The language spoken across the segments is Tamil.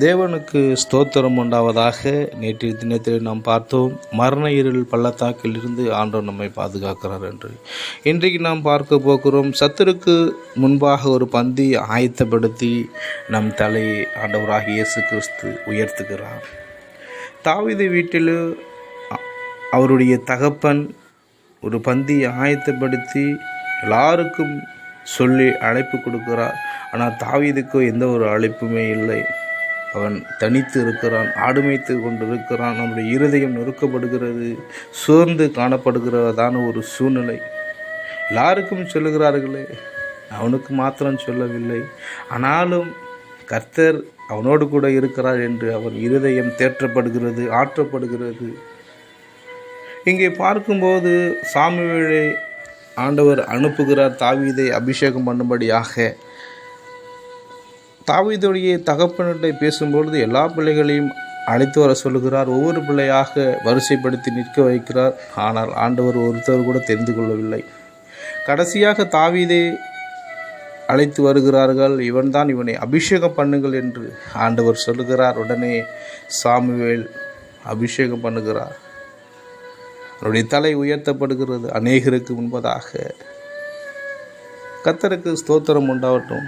தேவனுக்கு ஸ்தோத்திரம் உண்டாவதாக நேற்றைய தினத்தில் நாம் பார்த்தோம் மரண இருள் பள்ளத்தாக்கில் இருந்து ஆண்டவர் நம்மை பாதுகாக்கிறார் என்று. இன்றைக்கு நாம் பார்க்க போகிறோம் சத்துருக்கு முன்பாக ஒரு பந்தி ஆயத்தப்படுத்தி நம் தலையை ஆண்டவராக இயேசு கிறிஸ்து உயர்த்துகிறார். தாவீது வீட்டில் அவருடைய தகப்பன் ஒரு பந்தி ஆயத்தப்படுத்தி எல்லாருக்கும் சொல்லி அழைப்பு கொடுக்கிறார். ஆனால் தாவீதுக்கு எந்த ஒரு அழைப்புமே இல்லை. அவன் தனித்து இருக்கிறான் ஆடுமைத்து கொண்டு இருக்கிறான் அவனுடைய இருதயம் நொறுக்கப்படுகிறது சோர்ந்து காணப்படுகிறதான ஒரு சூழ்நிலை. எல்லாருக்கும் சொல்லுகிறார்களே அவனுக்கு மாத்திரம் சொல்லவில்லை. ஆனாலும் கர்த்தர் அவனோடு கூட இருக்கிறார் என்று அவன் இருதயம் தேற்றப்படுகிறது ஆற்றப்படுகிறது. இங்கே பார்க்கும்போது சாமுவேலை ஆண்டவர் அனுப்புகிறார் தாவீதை அபிஷேகம் பண்ணும்படியாக. தாவீதுடைய தகப்பனிட்ட பேசும்பொழுது எல்லா பிள்ளைகளையும் அழைத்து வர சொல்லுகிறார். ஒவ்வொரு பிள்ளையாக வரிசைப்படுத்தி நிற்க வைக்கிறார். ஆனால் ஆண்டவர் ஒருத்தர் கூட தெரிந்து கொள்ளவில்லை. கடைசியாக தாவீதை அழைத்து வருகிறார்கள். இவன்தான் இவனை அபிஷேகம் பண்ணுங்கள் என்று ஆண்டவர் சொல்லுகிறார். உடனே சாமுவேல் அபிஷேகம் பண்ணுகிறார். அவருடைய தலை உயர்த்தப்படுகிறது. அநேகருக்கு முன்பதாக. கத்தருக்கு ஸ்தோத்திரம் உண்டாகட்டும்.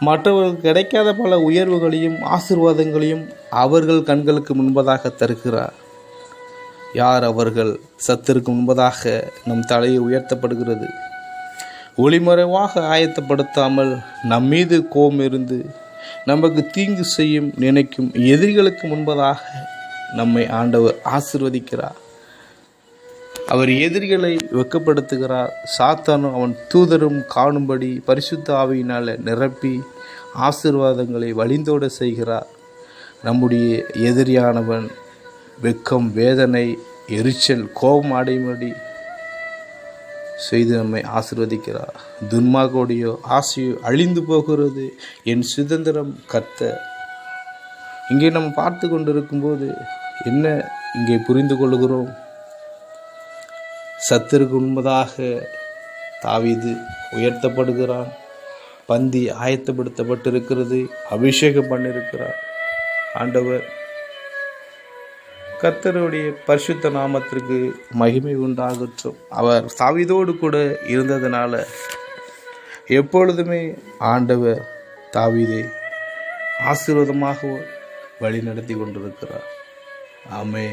மற்றவர்களுக்கு கிடைக்காத பல உயர்வுகளையும் ஆசீர்வாதங்களையும் அவர்கள் கண்களுக்கு முன்பதாக தருகிறார். யார் அவர்கள்? சத்திற்கு முன்பதாக நம் தலையை உயர்த்தப்படுகிறது. ஒளிமறைவாக ஆயத்தப்படுத்தாமல் நம் மீது கோபம் இருந்து நமக்கு தீங்கு செய்யும் நினைக்கும் எதிரிகளுக்கு முன்பதாக நம்மை ஆண்டவர் ஆசிர்வதிக்கிறார். அவர் எதிரிகளை வெக்கப்படுத்துகிறார். சாத்தானும் அவன் தூதரும் காணும்படி பரிசுத்த ஆவியினால் நிரப்பி ஆசீர்வாதங்களை வழிந்தோட செய்கிறார். நம்முடைய எதிரியானவன் வெக்கம் வேதனை எரிச்சல் கோபம் அடைமடி செய்து நம்மை ஆசிர்வதிக்கிறார். துன்மார்க்கோடைய ஆசையோ அழிந்து போகிறது என் சுதந்திரம் கத்த இங்கே நம்ம பார்த்து கொண்டிருக்கும்போது என்ன இங்கே புரிந்து கொள்கிறோம்? சத்திற்கு உண்பதாக தாவிது உயர்த்தப்படுகிறான். பந்தி ஆயத்தப்படுத்தப்பட்டிருக்கிறது அபிஷேகம் பண்ணிருக்கிறார். ஆண்டவர் கர்த்தருடைய பரிசுத்த நாமத்திற்கு மகிமை உண்டாகட்டும். அவர் தாவிதோடு கூட இருந்ததுனால எப்பொழுதுமே ஆண்டவர் தாவிதை ஆசீர்வாதமாக வழி நடத்தி கொண்டிருக்கிறார். ஆமே